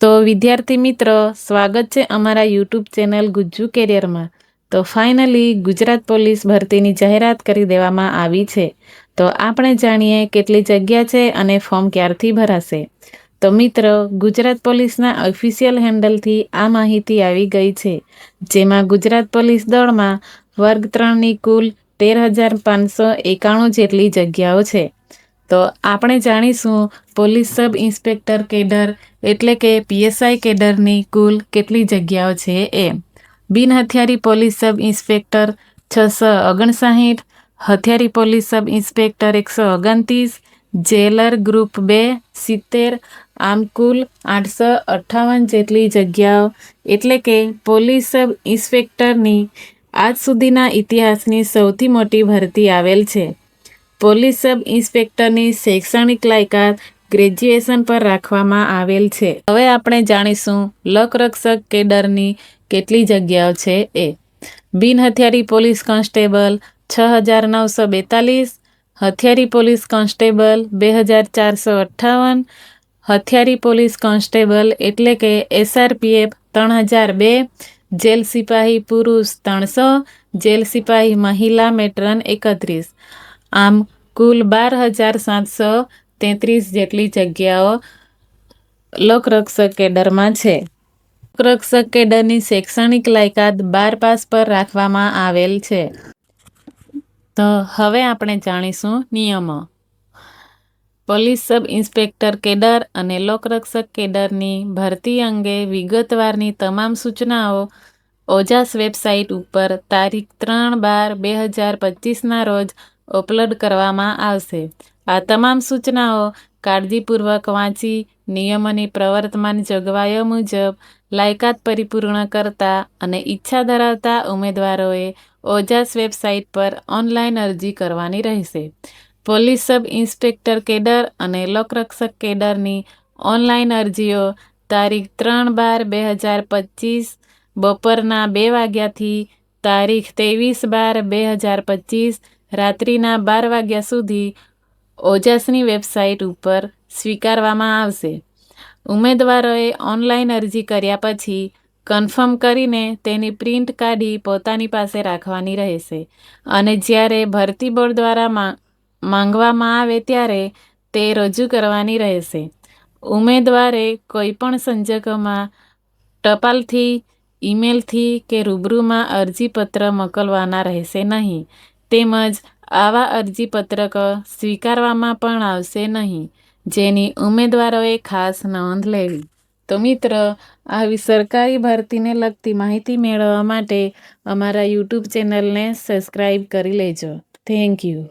તો વિદ્યાર્થી મિત્ર, સ્વાગત છે અમારા યુટ્યુબ ચેનલ ગુજ્જુ કેરિયરમાં. તો ફાઇનલી ગુજરાત પોલીસ ભરતીની જાહેરાત કરી દેવામાં આવી છે. તો આપણે જાણીએ કેટલી જગ્યા છે અને ફોર્મ ક્યારથી ભરાશે. તો મિત્ર, ગુજરાત પોલીસના ઓફિશિયલ હેન્ડલથી આ માહિતી આવી ગઈ છે, જેમાં ગુજરાત પોલીસ દળમાં વર્ગ ત્રણની કુલ તેર હજાર પાંચસો એકાણું જેટલી જગ્યાઓ છે. તો આપણે જાણીશું, પોલીસ સબ ઇન્સ્પેક્ટર કેડર એટલે કે પીએસઆઈ કેડરની કુલ કેટલી જગ્યાઓ છે એ. બિન હથિયારી પોલીસ સબ ઇન્સ્પેક્ટર છસો ઓગણસાહીઠ, હથિયારી પોલીસ સબ ઇન્સ્પેક્ટર એકસો ઓગણત્રીસ, જેલર ગ્રુપ બે, સિત્તેર, આમ કુલ આઠસો અઠ્ઠાવન જેટલી જગ્યાઓ. એટલે કે પોલીસ સબ ઇન્સ્પેક્ટરની આજ સુધીના ઇતિહાસની સૌથી મોટી ભરતી આવેલ છે. પોલીસ સબ ઇન્સ્પેક્ટરની શૈક્ષણિક લાયકાત ગ્રેજ્યુએશન પર રાખવામાં આવેલ છે. હવે આપણે જાણીશું લોકરક્ષક કેડરની કેટલી જગ્યાઓ છે એ. બિન હથિયારી પોલીસ કોન્સ્ટેબલ છ હજાર નવસો બેતાલીસ, હથિયારી પોલીસ કોન્સ્ટેબલ બે હજાર ચારસો અઠ્ઠાવન, હથિયારી પોલીસ કોન્સ્ટેબલ એટલે કે એસઆરપીએફ ત્રણ હજાર બે, જેલ સિપાહી પુરુષ ત્રણસો, જેલ સિપાહી મહિલા મેટ્રન એકત્રીસ. આમ કુલ બાર હજાર સાતસો તેત્રીસ જેટલી જગ્યાઓ લોકરક્ષક કેડરમાં છે. લોકરક્ષક કેડરની શૈક્ષણિક લાયકાત બાર પાસ પર રાખવામાં આવેલ છે. તો હવે આપણે જાણીશું નિયમો. પોલીસ સબ ઇન્સ્પેક્ટર કેડર અને લોકરક્ષક કેડરની ભરતી અંગે વિગતવારની તમામ સૂચનાઓ ઓજાસ વેબસાઇટ ઉપર તારીખ ત્રણ બાર બે હજાર પચીસના રોજ અપલોડ કરવામાં આવશે. આ તમામ સૂચનાઓ કાળજીપૂર્વક વાંચી નિયમોની પ્રવર્તમાન જોગવાઈઓ મુજબ લાયકાત પરિપૂર્ણ કરતા અને ઈચ્છા ધરાવતા ઉમેદવારોએ ઓજાસ વેબસાઇટ પર ઓનલાઈન અરજી કરવાની રહેશે. પોલીસ સબ ઇન્સ્પેક્ટર કેડર અને લોકરક્ષક કેડરની ઓનલાઈન અરજીઓ તારીખ ત્રણ બાર બે હજાર પચીસ, બપોરના બે વાગ્યાથી તારીખ ત્રેવીસ બાર બે હજાર પચીસ રાત્રિના બાર વાગ્યા સુધી ઓજાસની વેબસાઇટ ઉપર સ્વીકારવામાં આવશે. ઉમેદવારોએ ઓનલાઈન અરજી કર્યા પછી કન્ફર્મ કરીને તેની પ્રિન્ટ કાઢી પોતાની પાસે રાખવાની રહેશે અને જ્યારે ભરતી બોર્ડ દ્વારા માંગવામાં આવે ત્યારે તે રજૂ કરવાની રહેશે. ઉમેદવારે કોઈપણ સંજોગોમાં ટપાલથી, ઈમેલથી કે રૂબરૂમાં અરજીપત્ર મોકલવાના રહેશે નહીં. તેમજ આવા અરજીપત્રક સ્વીકારવામાં પણ આવશે નહીં. જેની ઉમેદવારોએ ખાસ નોંધ લેવી. તો મિત્ર, આવી સરકારી ભરતીને લગતી માહિતી મેળવવા માટે અમારા યુટ્યુબ ચેનલને સબસ્ક્રાઈબ કરી લેજો. Thank you.